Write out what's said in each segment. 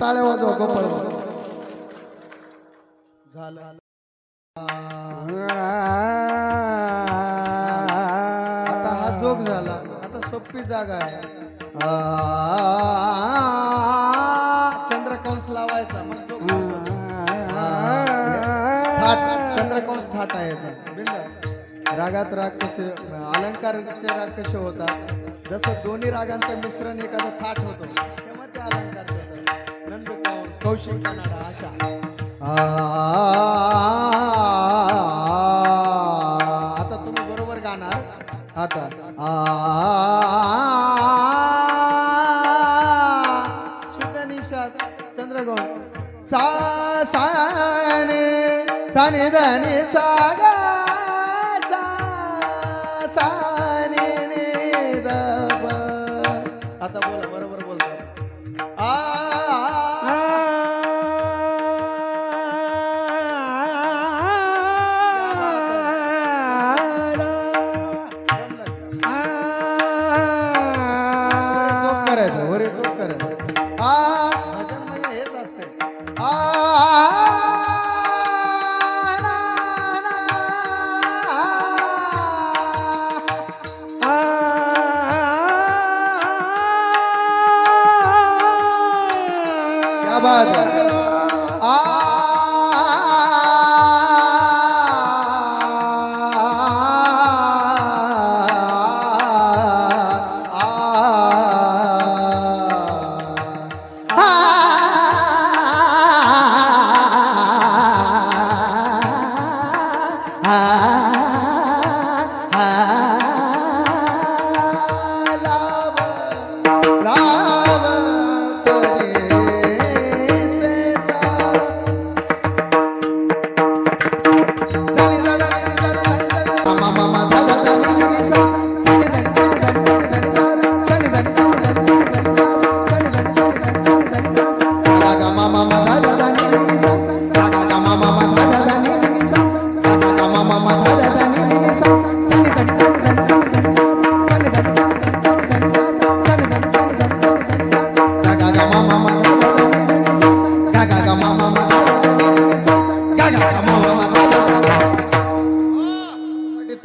टाळ्या वाजवा गोपाळ झालं. आता हा जोग झाला. आता सोपी जागा आहे. चंद्रकंस लावायचा. मग चंद्रकंस थाट आहे याचा. रागात राग कसे अलंकारचे राग कसे होतात? जसं दोन्ही रागांचं मिश्रण एखादा थाट होतो तेव्हा ते अलंकार कौशिक कानाडा अशा आता तुम्ही बरोबर गाणार आता चंद्रगौर सा साने साने धने Yeah.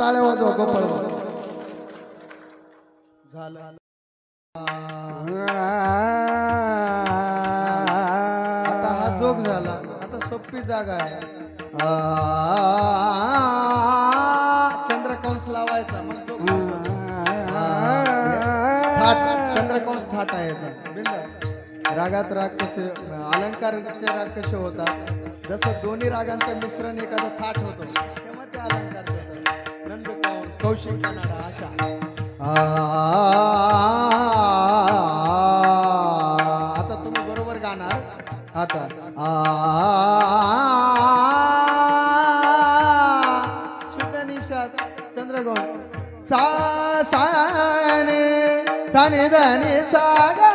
टाळ्या वाजवा गोपाळ झालं. आता हा जोग झाला. आता सोपी जागा आहे. चंद्रकंस लावायचा. मग चंद्रकंस थाट आहे याचा. रागात राग कसे अलंकारचे राग कसे होतात? जसं दोन्ही रागांचं मिश्रण एखादा थाट होतो. तेव्हा ते अलंकार कौशिक कनाडा आता तुम्ही बरोबर गाणार आता शुद्धनिषाद चंद्रगौड सा साने साने धने सागर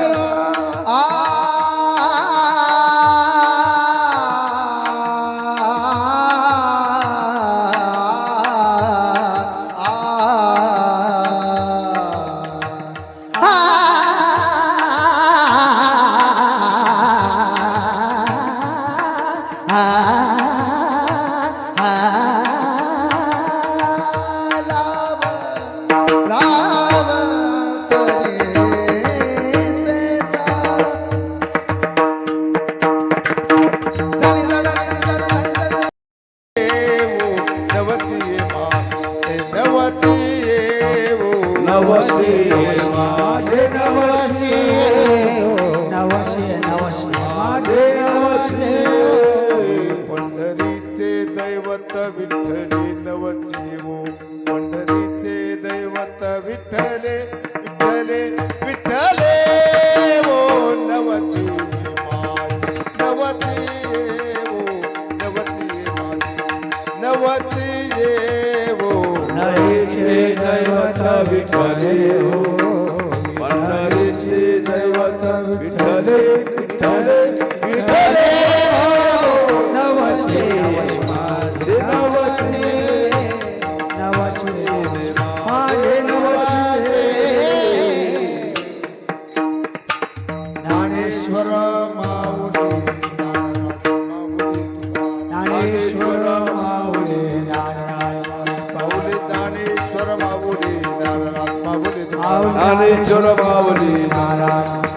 Ah. दैवत विठ्ठले नवशिवो पंढरीचे दैवत विठ्ठले विठ्ठले विठ्ठले ओ नवची माझी नवती ओ नवती माझी नवती ओ पंढरीचे दैवत विठ्ठले ज्ञानेश्वर माऊली ज्ञाननाथ माऊली ज्ञानेश्वर माऊली ज्ञाननाथ माऊली ज्ञानेश्वर माऊली ज्ञाननाथ